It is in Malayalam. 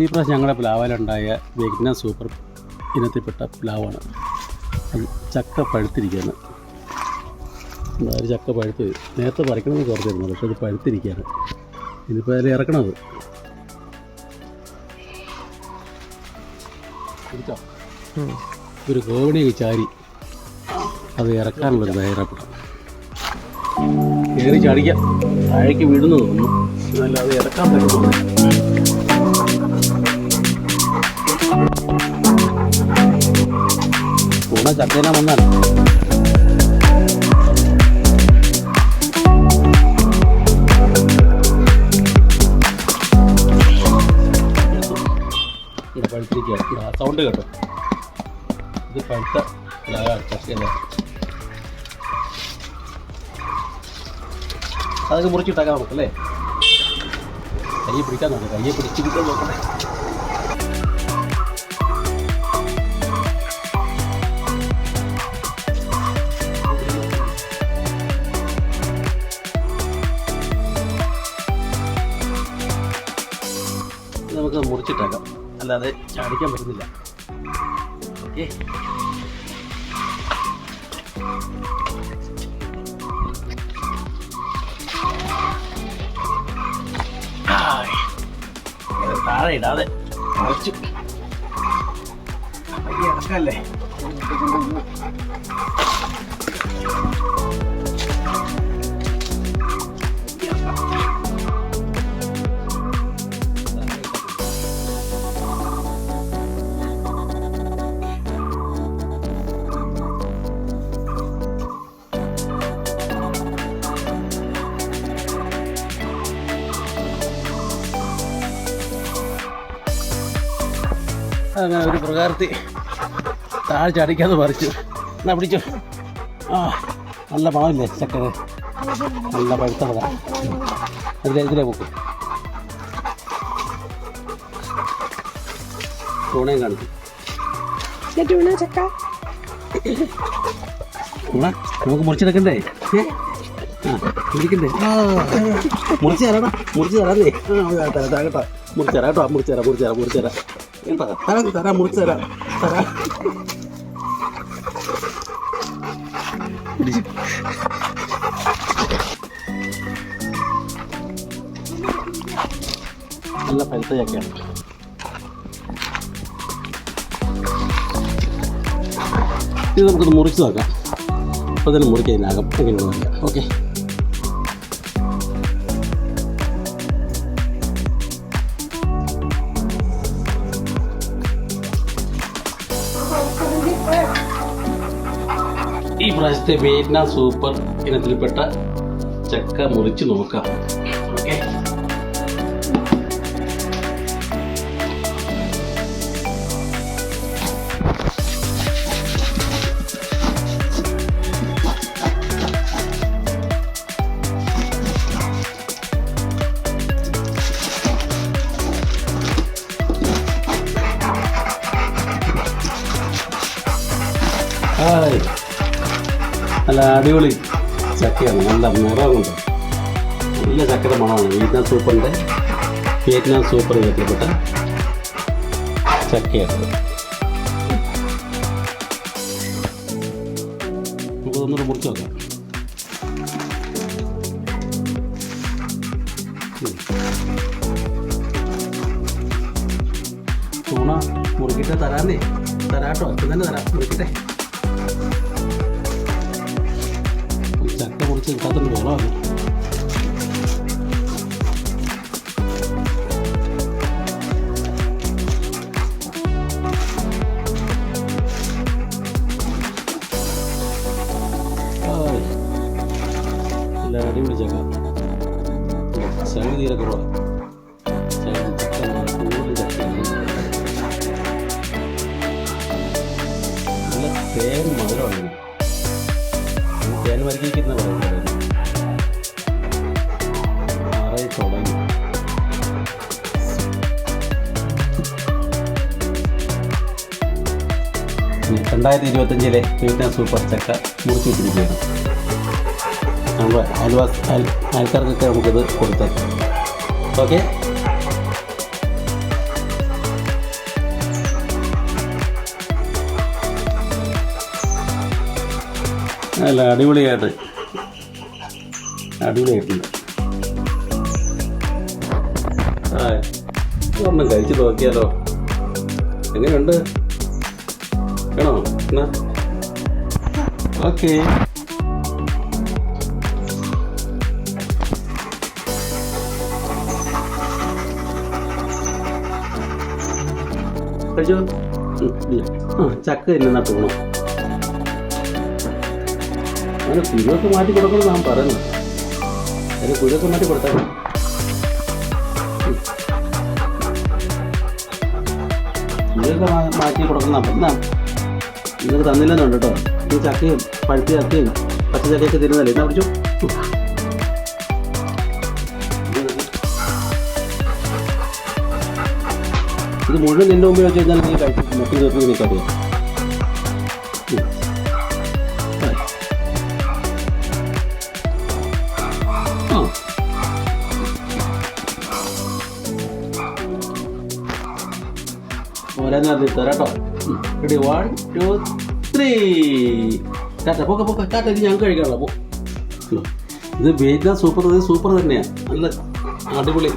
ഈ പ്രാവശ്യം ഞങ്ങളുടെ പ്ലാവിലുണ്ടായ വിഘ്ന സൂപ്പർ ഇനത്തിൽപ്പെട്ട പ്ലാവാണ്. അത് ചക്ക പഴുത്തിരിക്കുകയാണ്. എന്താ ഒരു ചക്ക പഴുത്ത്. നേരത്തെ പറിക്കണമെന്ന് കുറച്ചിരുന്നു പക്ഷെ അത് പഴുത്തിരിക്കുകയാണ്. ഇനിയിപ്പോൾ അതിൽ ഇറക്കണത്? ഒരു കോവണി ചാരി അത് ഇറക്കാനുള്ളൊരു ധൈര്യപ്പെടാം കയറി ചാടിക്കാം. താഴേക്ക് വീഴുന്നു തോന്നുന്നു എന്നാലും അത് ഇറക്കാൻ പറ്റുന്നു പൂണ ചക്കേന ഇത് സൗണ്ട് കേട്ടോ. ഇത് പഴുത്ത അതൊക്കെ മുറിച്ചിട്ടാക്കാം നമുക്കല്ലേ കയ്യെ പിടിക്കാൻ നോക്കാം കയ്യെ പിടിച്ചിരിക്കാൻ നോക്കണേ. ഇത് അല്ലാതെ ചാടിക്കാൻ പറ്റുന്നില്ല. ഓക്കെ. താഴെ ഇടാതെ ഇറക്കല്ലേ അങ്ങനെ ഒരു പ്രകാരത്തിൽ താഴെ ചടിക്കാതെ പറിച്ചു. എന്നാ പിടിച്ചു. ആ നല്ല പാവില്ലേ ചക്കര നല്ല പഴുത്തതാണ് അതിലെ ഇതിലെ പൊക്കും. തൂണയും കാണിക്കും ചക്ക? നമുക്ക് മുറിച്ചെടുക്കണ്ടേ മുറിക്കണ്ടേ മുറിച്ച് തരാടാ മുറിച്ച് തരാന്നേ ആ തരാം തരാം കേട്ടോ മുറിച്ച് തരാം കേട്ടോ മുറിച്ച് തരാം മുറിച്ച് തരാം മുറിച്ച് തരാം. തരാം തരാം മുറിച്ച് തരാം തരാം നല്ല പഴുത്ത ചക്കയാണ് ഇത് നമുക്കൊന്ന് മുറിച്ച് നോക്കാം അപ്പോൾ തന്നെ മുറിക്കുന്നതിനകം എങ്ങനെയാണ് നോക്കാം ഓക്കെ ഈ പ്രാവശ്യത്തെ വിയറ്റ്നാം സൂപ്പർ ഇനത്തിൽപ്പെട്ട ചക്ക മുറിച്ച് നോക്കാം. ഓക്കെ ഹായ് നല്ല അടിപൊളി ചക്കയാണ്. നല്ല നിറമുണ്ട് നല്ല ചക്കയുടെ മണമാണ്. വിയറ്റ്നാം സൂപ്പറിന്റെ വിയറ്റ്നാം സൂപ്പർ വിധത്തിൽപ്പെട്ട ചക്കയാണ്. നമുക്കൊന്നുകൂടെ മുറിച്ച് നോക്കാം. തൂണ മുറുക്കിട്ട് തരാന്നേ തരാട്ടോ. ഇപ്പം തന്നെ തരാം. മുറുക്കിട്ടെ. ചക്ക മുറിച്ച് കിട്ടാത്തൊരു വെള്ളമാണ് ഹായ്. നല്ല അടിപൊളി ചക്ക ചളി തീരെ കുറവാണ് നല്ല തേൻ മധുരമാണ് തുടങ്ങി. രണ്ടായിരത്തി ഇരുപത്തഞ്ചിലെ വീട്ടിന സൂപ്പർ ചക്ക മുറിച്ച് വിട്ടിരിക്കുകയാണ് നമ്മൾ അയൽവാസ് അയൽ അയൽക്കാർക്കൊക്കെ നമുക്കിത് കൊടുത്തേക്കാം. ഓക്കെ? അല്ല അടിപൊളിയായിട്ട്. അടിപൊളിയായിട്ടുണ്ട്. ആ ഒരെണ്ണം കഴിച്ച് നോക്കിയാലോ. എങ്ങനെയുണ്ട്? വേണോ? എന്നാ? ഓക്കെ. ചക്ക തന്നെ പോകണം അങ്ങനെ കുരുവൊക്കെ മാറ്റി കൊടുക്കണം നാം പറയുന്നത് അതിന് കുരുവൊക്കെ മാറ്റി കൊടുത്താൽ മതി. കുരുവൊക്കെ മാറ്റി കൊടുക്കണം. അപ്പം നിങ്ങൾക്ക് തന്നില്ലെന്നുണ്ട് കേട്ടോ. ഈ ചക്കയും പഴുത്ത ചക്കയും പച്ച ചക്കയൊക്കെ തരുന്നതല്ലേ എന്നാ പിടിച്ചു ഇത് മുഴുവൻ നിന്റെ മുമ്പിൽ വെച്ച് കഴിഞ്ഞാൽ നീ കഴിച്ചു മറ്റു തീർത്ത് നിനക്കറിയാം ഓരോന്നും കേട്ടോ ready one two three Tata പോക്ക പോക്ക ടാറ്റ ഇത് ഞങ്ങൾക്ക് കഴിക്കാനുള്ള പോ ഇത് വേഗം സൂപ്പർ സൂപ്പർ തന്നെയാണ് നല്ല അടിപൊളി.